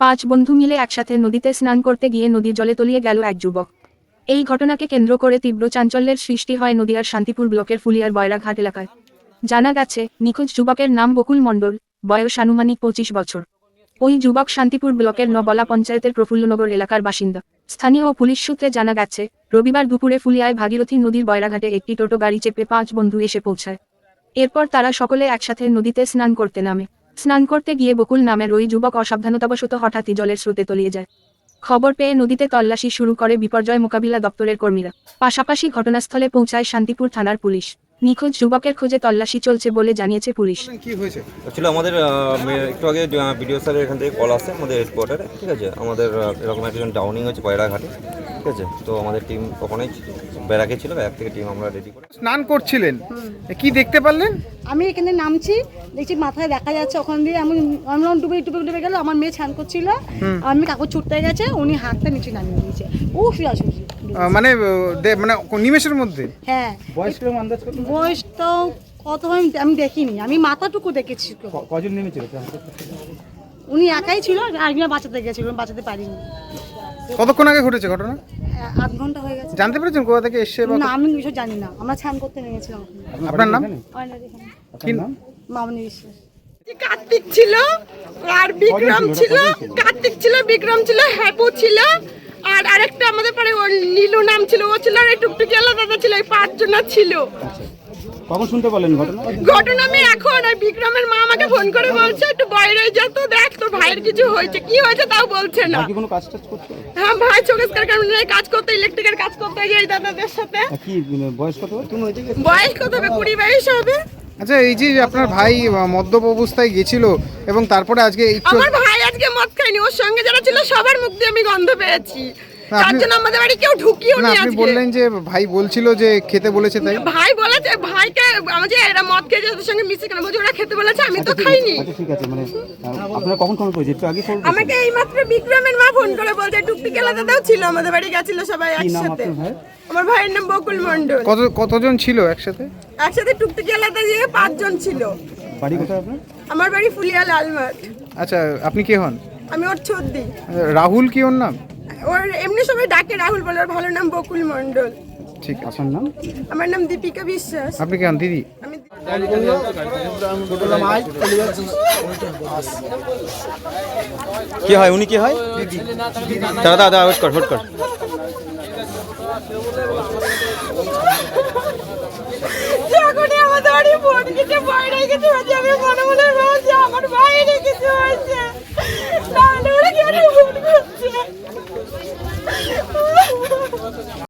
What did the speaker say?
পাঁচ বন্ধু মিলে একসাথে নদীতে স্নান করতে গিয়ে নদীর জলে তলিয়ে গেল এক যুবক। এই ঘটনাকে কেন্দ্র করে তীব্র চাঞ্চল্যের সৃষ্টি হয় নদীয়ার শান্তিপুর ব্লকের ফুলিয়ার বয়রাঘাট এলাকায়। জানা গেছে, নিখোঁজ যুবকের নাম বকুল মণ্ডল, বয়স আনুমানিক পঁচিশ বছর। ওই যুবক শান্তিপুর ব্লকের নবলা পঞ্চায়েতের প্রফুল্লনগর এলাকার বাসিন্দা। স্থানীয় পুলিশ সূত্রে জানা গেছে, রবিবার দুপুরে ফুলিয়ায় ভাগীরথী নদীর বয়রাঘাটে একটি টোটো গাড়ি চেপে পাঁচ বন্ধু এসে পৌঁছায়। এরপর তারা সকলে একসাথে নদীতে স্নান করতে নামে। স্নান করতে গিয়ে বকুল নামের ওই যুবক অসাবধানতাবশত হঠাৎই জলের স্রোতে তলিয়ে যায়। খবর পেয়ে নদীতে তল্লাশি শুরু করে বিপর্যয় মোকাবিলা দপ্তরের কর্মীরা। পাশাপাশি ঘটনাস্থলে পৌঁছায় শান্তিপুর থানার পুলিশ। নিখোঁজ যুবকের খোঁজে তল্লাশি চলছে বলে জানিয়েছে পুলিশ। কি হয়েছে? অ্যাকচুয়ালি আমাদের একটু আগে ভিডিও স্যারের এখান থেকে কল আসে আমাদের হেডকোয়ার্টারে ঠিক আছে? আমাদের এরকম একজন ডাউনিং হচ্ছে পয়রাঘাটে ঠিক আছে? তো আমাদের টিম ওখানেই ব্যারাকে ছিল ব্যারাক থেকে টিম আমরা রেডি করে। স্নান করছিলেন কি দেখতে পারলেন? আমি এখানে নামছি দেখছি মাথায় দেখা যাচ্ছে ওখান দিয়ে আমি আমি ডুবে ডুবে ডুবে গেল আমার মেয়ে ছান করছিল। আমি কাকুর ছুটতে গেছে উনি হাতটা নিচে নামিয়ে দিয়েছে। ও আহ, মানে দে- মানে নিমেষের মধ্যে? হ্যাঁ। বয়স আন্দাজ করতে বয়স তো কত আমি- আমি দেখিনি। আমি মাথাটুকু দেখেছি কজন নেমেছিল? উনি একাই ছিল আর আমি বাঁচাতে গেছিল আমি বাঁচাতে পারিনি। কতক্ষণ আগে ঘটেছে ঘটনা? আধ ঘণ্টা হয়ে গেছে। জানতে পেরেছেন কোথা থেকে এসছে বা না আমি কিছু জানি না। আমরা ছান করতে নেমেছিলাম আপনার নাম? কি নাম? মামনি বিশ্বাস। কার্তিক ছিল আর বিক্রম ছিল? কার্তিক ছিল বিক্রম ছিল হ্যাপু ছিল আর আরেকটা আমাদের পরে ওর নীলু নাম ছিল ও ছিল আর এই টুকটুকি দাদা ছিল এই পাঁচজন ছিল। কখন শুনতে পারলেন ঘটনা? ঘটনা আমি এখন আর বিক্রমের মা আমাকে ফোন করে বলছে একটু বাইরে যা তো দেখ তোর ভাইয়ের কিছু হয়েছে কি হয়েছে তাও বলছে না। কি কোনো কাজ টাজ করছ? হ্যাঁ ভাই চোখেস্কার কারণে কাজ করতে ইলেকট্রিকের কাজ করতে যাই দাদাদের সাথে। কি বয়স কত তুমি ওই দিকে বয়স কত হবে? কুড়ি বাইশ হবে? আচ্ছা এই যে আপনার ভাই মদ্যপ অবস্থায় গেছিল এবং তারপরে আজকে আমার আজকে মদ খাইনি ওর সঙ্গে যারা ছিল সবার মুখ দিয়ে আমি গন্ধ পেয়েছি। তার জন্য আমাদের বাড়ি কেউ ঢুকিও না আপনি বললেন যে ভাই বলছিল যে খেতে বলেছে তাই? ভাই বলেছে ভাইকে আমার যে এরা মদ খেয়েছে ওদের সঙ্গে মিশে কেন? বলছে ওরা খেতে বলেছে আমি তো খাইনি। আচ্ছা ঠিক আছে মানে আপনারা কখন ফোন করেছে একটু আগে ফোন আমাকে এই মাত্র বিক্রমের মা ফোন করে বলছে টুকটুক দাদাও ছিল আমাদের বাড়ি গেছিল সবাই একসাথে। আমার ভাইয়ের নাম বকুল মন্ডল কত কতজন ছিল একসাথে? একসাথে টুকটুকি আলাদা দিয়ে পাঁচজন ছিল। বাড়ি কোথায় আপনার? আমার বাড়ি ফুলিয়া লালমাঠ। আচ্ছা আপনি কে হন? আমি ওর ছদ্দি। রাহুল কি ওর নাম? ওর এমনি সবাই ডাকে রাহুল বলে ওর ভালো নাম বকুল মন্ডল ঠিক আছে। আপনার নাম? আমার নাম দীপিকা বিশ্বাস। আপনি কে হন দিদি? আমি কি হয় উনি কি হয়? দাদা দাদা ওয়েট কর হোট কর। すごい!